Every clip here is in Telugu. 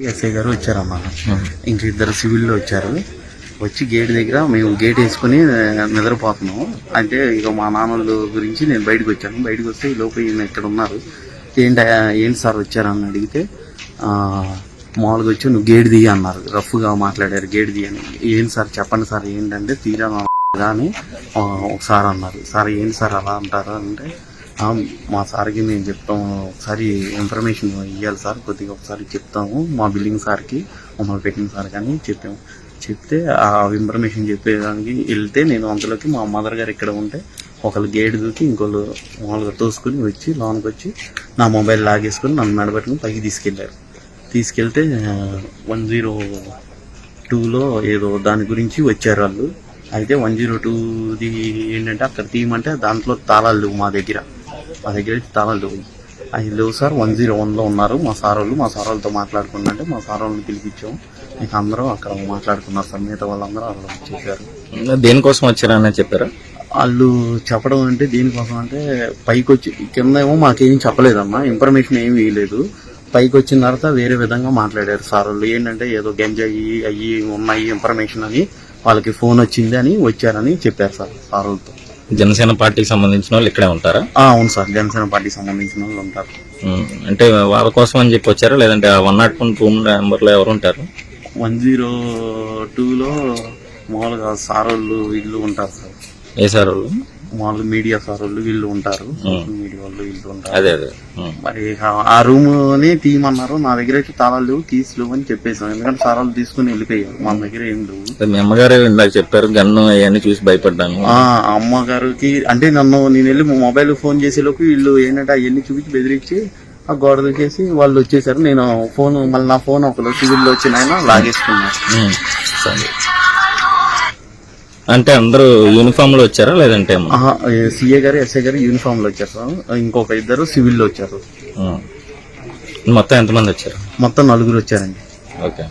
ఎస్ఐ గారు వచ్చారమ్మా ఇంక ఇద్దరు సివిల్లో వచ్చారు. వచ్చి గేట్ దగ్గర మేము గేట్ వేసుకుని ఆ, నిద్రపోతున్నాం అంటే ఇక మా నాన్నోళ్ళ గురించి నేను బయటకు వచ్చాను. బయటకు వస్తే ఈ లోపు ఈయన ఇక్కడ ఉన్నారు. ఏంటి ఏంటి సార్ వచ్చారని అడిగితే మామూలుగా వచ్చి నువ్వు గేట్ తీయ అన్నారు. రఫ్గా మాట్లాడారు గేట్ తీయని ఏంటి సార్ చెప్పండి సార్ ఏంటంటే తీరా అని ఒకసారి అన్నారు. సార్ ఏంటి సార్ అలా అంటారు? అంటే "ఆ, మా సార్కి మేము చెప్తాం. ఒకసారి ఇన్ఫర్మేషన్ ఇవ్వాలి సార్. కొద్దిగా ఒకసారి చెప్తాము. మా బిల్డింగ్ సార్కి మమ్మల్ని పెట్టిన సార్ కానీ చెప్పాము. చెప్తే ఆ ఇన్ఫర్మేషన్ చెప్పేదానికి వెళ్తే నేను అంతలోకి మా మదర్ గారు ఇక్కడ ఉంటే ఒకళ్ళు గేట్ దూకి ఇంకోళ్ళు మామూలుగా తోసుకుని వచ్చి లోనికి వచ్చి నా మొబైల్ లాగేసుకుని నన్ను మెడబెట్టుకుని పైకి తీసుకెళ్ళారు తీసుకెళ్తే వన్ జీరో టూలో ఏదో దాని గురించి వచ్చారు వాళ్ళు. అయితే వన్ జీరో టూది ఏంటంటే అక్కడ తీయమంటే దాంట్లో తాళాలు మా దగ్గర. మా దగ్గర తాళాలు లేవు అవి లేవు సార్. వన్ జీరో వన్లో ఉన్నారు. మా సార్ వాళ్ళు మా సార్ వాళ్ళతో మాట్లాడుకున్నంటే మా సార్ వాళ్ళని పిలిపించాం. ఇక అందరూ అక్కడ మాట్లాడుకున్నారు సార్. మిగతా వాళ్ళందరూ వాళ్ళు వచ్చేసారు దేనికోసం వచ్చారని చెప్పారా? వాళ్ళు చెప్పడం అంటే దీనికోసం అంటే పైకి వచ్చి కింద ఏమో మాకేం చెప్పలేదమ్మా. ఇన్ఫర్మేషన్ ఏమీ ఇవ్వలేదు. పైకి వచ్చిన తర్వాత వేరే విధంగా మాట్లాడారు సార్ వాళ్ళు ఏంటంటే ఏదో గంజాయి అయ్యి ఉన్నాయి ఇన్ఫర్మేషన్ అని వాళ్ళకి ఫోన్ వచ్చింది అని వచ్చారని చెప్పారు సార్ సార్ వాళ్ళతో జనసేన పార్టీకి సంబంధించిన వాళ్ళు ఇక్కడే ఉంటారా? ఆ, అవును సార్. జనసేన పార్టీకి సంబంధించిన వాళ్ళు ఉంటారు. ఉమ్, అంటే వాళ్ళ కోసం అని చెప్పి వచ్చారా? లేదంటే వన్ నాట్ వన్ రూమ్ నెంబర్లో ఎవరు ఉంటారు? వన్ జీరో టూలో మామూలుగా సార్ వాళ్ళు వీళ్ళు ఉంటారు సార్. ఏ సార్ వాళ్ళు మామూలుగా మీడియా సార్ వాళ్ళు వీళ్ళు ఉంటారు మీడియా వాళ్ళు వీళ్ళు ఉంటారు. అదే అదే. మరి ఆ రూమ్ని తీయమన్నారు నా దగ్గర అయితే తాళాలు లేవు కీస్ లేవు అని చెప్పేసాం ఎందుకంటే సార్ వాళ్ళు తీసుకుని వెళ్ళిపోయారు మన దగ్గర ఏం లేవు. మీ అమ్మగారు ఇందాక చెప్పారు గన్ను అవన్నీ చూసి భయపడ్డాను. ఆ అమ్మగారికి అంటే నన్ను నేను వెళ్ళి మా మొబైల్ ఫోన్ చేసేలోపు వీళ్ళు ఏంటంటే అవన్నీ చూపించి బెదిరించి ఆ గోడ దూకేసి వాళ్ళు వచ్చేసారు. నేను ఫోన్ మళ్ళీ నా ఫోన్ ఒకరు సివిల్లో వచ్చిన ఆయన సరే. అంటే అందరూ యూనిఫామ్లో వచ్చారా లేదంటే? సిఏ గారు ఎస్ఐ గారు యూనిఫామ్లో వచ్చారు సార్. ఇంకొక ఇద్దరు సివిల్లో వచ్చారు. ఉమ్. మొత్తం ఎంతమంది వచ్చారు? మొత్తం నలుగురు వచ్చారండి. ఓకే.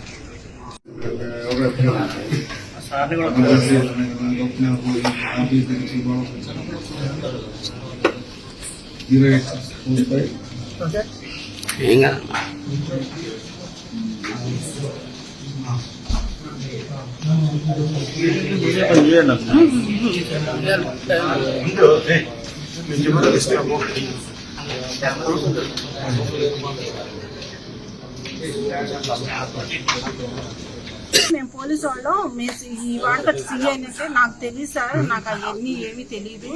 మేము పోలీసు వాళ్ళం. మేము ఈ వాడకట్టు సీఐ అంటే నాకు తెలియదు సార్. నాకు అవన్నీ ఏమీ తెలియదు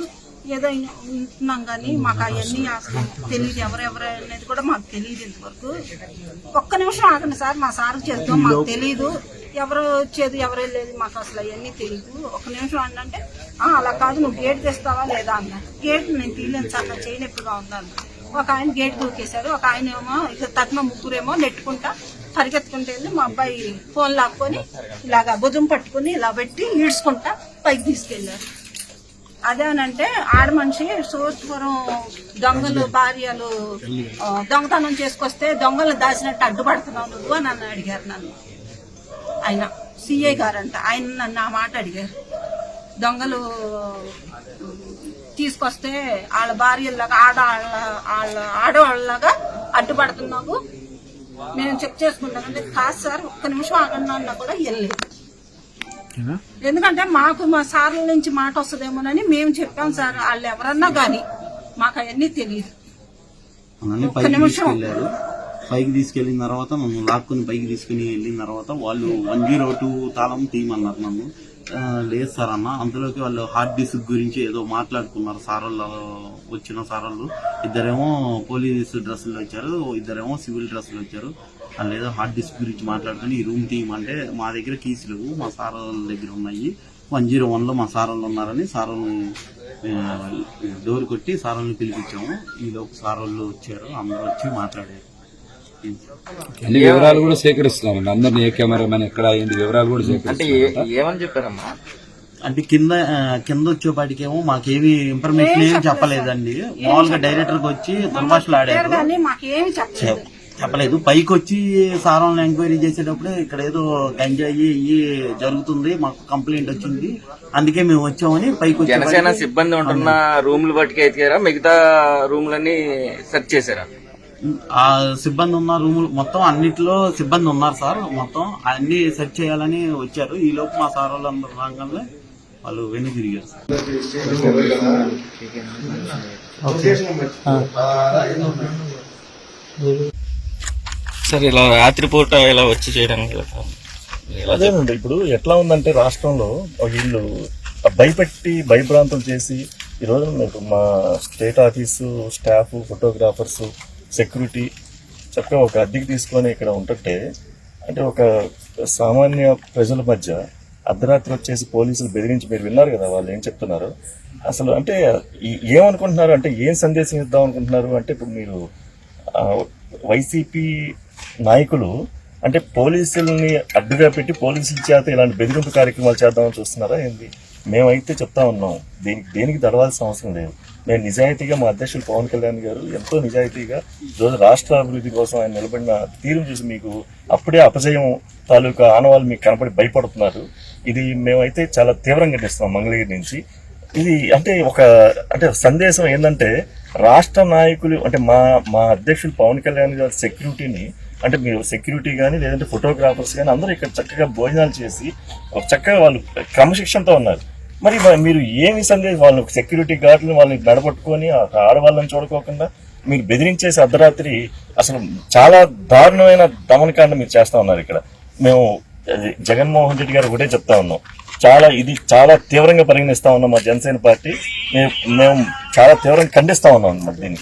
ఏదో ఉంటున్నాం కానీ మాకు అవన్నీ అసలు తెలియదు ఎవరెవరు అనేది కూడా మాకు తెలియదు ఇంతవరకు. ఒక్క నిమిషం ఆగండి సార్. మా సార్ చేద్దాం మాకు తెలియదు ఎవరు వచ్చేది ఎవరు వెళ్ళేది మాకు అసలు అవన్నీ తెలియదు ఒక నిమిషం అంటే అలా కాదు నువ్వు గేట్ తెస్తావా లేదా? అన్న. గేట్ నేను తీయలేను సార్ నా చేయి నొప్పిగా ఉందని ఒక ఆయన గేట్ దూకేశారు. ఒక ఆయన ఏమో ఇక తగిన ముగ్గురేమో నెట్టుకుంటా పరిగెత్తుకుంటే వెళ్ళి మా అబ్బాయి ఫోన్ లాక్కొని ఇలాగా భుజం పట్టుకుని ఇలా పెట్టి ఈడ్చుకుంటా పైకి తీసుకెళ్ళారు అదేనంటే ఆడ మనిషి సూర్పురం దొంగలు భార్యలు దొంగతనం చేసుకొస్తే దొంగలు దాచినట్టు అడ్డుపడుతున్నావు నువ్వు అని నన్ను అడిగారు నన్ను. ఆయన సిఐ గారంట. ఆయన నన్ను ఆ మాట అడిగారు. దొంగలు తీసుకొస్తే వాళ్ళ భార్యలాగా ఆడ వాళ్ళ ఆడవాళ్ళలాగా అడ్డుపడుతున్నావు. మేము చెక్ చేసుకుంటాం. అంటే కాదు సార్ ఒక్క నిమిషం ఆగండి అన్నా కూడా వెళ్ళలేదు ఎందుకంటే మాకు మా సార్ల నుంచి మాట వస్తుందేమోనని మేము చెప్పాం సార్. వాళ్ళు ఎవరన్నా కానీ మాకు అవన్నీ తెలియదు. ఒక్క నిమిషం. పైకి తీసుకెళ్ళిన తర్వాత నన్ను లాక్కుని పైకి తీసుకుని వెళ్ళిన తర్వాత వాళ్ళు వన్ జీరో టూ తాళం తీయమన్నారు నన్ను. లేదు సార్ అన్న అందులోకి వాళ్ళు హార్డ్ డిస్క్ గురించి ఏదో మాట్లాడుకున్నారు. సార్ వాళ్ళు వచ్చిన సార్ వాళ్ళు ఇద్దరేమో పోలీస్ డ్రెస్సులు వచ్చారు ఇద్దరేమో సివిల్ డ్రెస్సులు వచ్చారు. వాళ్ళు ఏదో హార్డ్ డిస్క్ గురించి మాట్లాడుకుని ఈ రూమ్ తీయమంటే మా దగ్గర కీస్ లేవు మా సార్ వాళ్ళ దగ్గర ఉన్నాయి. వన్ జీరో వన్లో మా సార్ వాళ్ళు ఉన్నారని సార్ వాళ్ళని డోర్ కొట్టి సార్ వాళ్ళని పిలిపించాము. ఈలోపు సార్ వాళ్ళు వచ్చారు అందరూ వచ్చి మాట్లాడారు. అన్ని వివరాలు కూడా సేకరిస్తున్నామండి అందరినీ ఏ కెమెరామెన్ ఎక్కడ అయింది వివరాలు కూడా అంటే సేకరిస్తున్నాం ఏమని చెప్పారమ్మా? అంటే కింద ఆ, కింద వచ్చేపాటికేమో మాకేమి ఇన్ఫర్మేషన్ ఏం చెప్పలేదండి. మామూలుగా డైరెక్టర్కి వచ్చి దుర్భాషలు ఆడారు. కానీ మాకేమి చెప్పలేదు. చెప్పలేదు. పైకి వచ్చి సార్ వాళ్ళని ఎంక్వైరీ చేసేటప్పుడే ఇక్కడ ఏదో గంజాయి ఇవి జరుగుతుంది మాకు కంప్లైంట్ వచ్చింది. అందుకే మేము వచ్చామని పైకి వచ్చి జనసేన సిబ్బంది ఉంటున్న రూమ్లు బట్టికి ఎతికారా? మిగతా రూమ్లన్నీ సెర్చ్ చేశారా? ఆ సిబ్బంది ఉన్న రూములు మొత్తం అన్నిటిలో సిబ్బంది ఉన్నారు సార్. మొత్తం అన్ని సెర్చ్ చేయాలని వచ్చారు. ఈ లోపు మా సార్ వాళ్ళందరూ రాగానే వాళ్ళు వెన్ను తిరిగారు సార్. ఇలా రాత్రిపూట ఇలా వచ్చి చేయడానికి అదేనండి ఇప్పుడు ఎట్లా ఉందంటే రాష్ట్రంలో వీళ్ళు భయపెట్టి భయభ్రాంతం చేసి ఈ రోజున మీకు మా state office staff photographers security చక్కగా ఒక అద్దెకి తీసుకొని ఇక్కడ ఉంటుంటే అంటే ఒక సామాన్య ప్రజల మధ్య అర్ధరాత్రి వచ్చేసి పోలీసులు బెదిరించి మీరు విన్నారు కదా వాళ్ళు ఏం చెప్తున్నారు? అసలు అంటే ఏమనుకుంటున్నారు? అంటే ఏం సందేశం ఇద్దాం అనుకుంటున్నారు? అంటే ఇప్పుడు మీరు వైసీపీ నాయకులు అంటే పోలీసుల్ని అడ్డుగా పెట్టి పోలీసుల చేత ఇలాంటి బెదిరింపు కార్యక్రమాలు చేద్దామని చూస్తున్నారా ఏంది? మేమైతే చెప్తా ఉన్నాం దీనికి దేనికి దడవాల్సిన అవసరం లేదు. నేను నిజాయితీగా మా అధ్యక్షులు పవన్ కళ్యాణ్ గారు ఎంతో నిజాయితీగా ఈరోజు రాష్ట్ర అభివృద్ధి కోసం ఆయన నిలబడిన తీరును చూసి మీకు అప్పుడే అపజయం తాలూకా ఆనవాళ్ళు మీకు కనపడి భయపడుతున్నారు. ఇది మేమైతే చాలా తీవ్రంగా ఖండిస్తున్నాం మంగళగిరి నుంచి. ఇది అంటే ఒక అంటే సందేశం ఏంటంటే రాష్ట్ర నాయకులు అంటే మా మా అధ్యక్షులు పవన్ కళ్యాణ్ గారి సెక్యూరిటీని అంటే మీరు సెక్యూరిటీ కానీ లేదంటే ఫోటోగ్రాఫర్స్ కానీ అందరూ ఇక్కడ చక్కగా భోజనాలు చేసి ఒక చక్కగా వాళ్ళు క్రమశిక్షణతో ఉన్నారు. మరి మీరు ఏమి సందేశం వాళ్ళు సెక్యూరిటీ గార్డులు వాళ్ళని నడబట్టుకొని ఆడవాళ్ళని చూడకోకుండా మీరు బెదిరించేసి అర్ధరాత్రి అసలు చాలా దారుణమైన దమనకాండ మీరు చేస్తా ఉన్నారు ఇక్కడ. మేము జగన్మోహన్ రెడ్డి గారు ఒకటే చెప్తా ఉన్నాం. చాలా ఇది చాలా తీవ్రంగా పరిగణిస్తా ఉన్నాం మా జనసేన పార్టీ. మేము మేము చాలా తీవ్రంగా ఖండిస్తా ఉన్నాం అన్నమాట దీన్ని.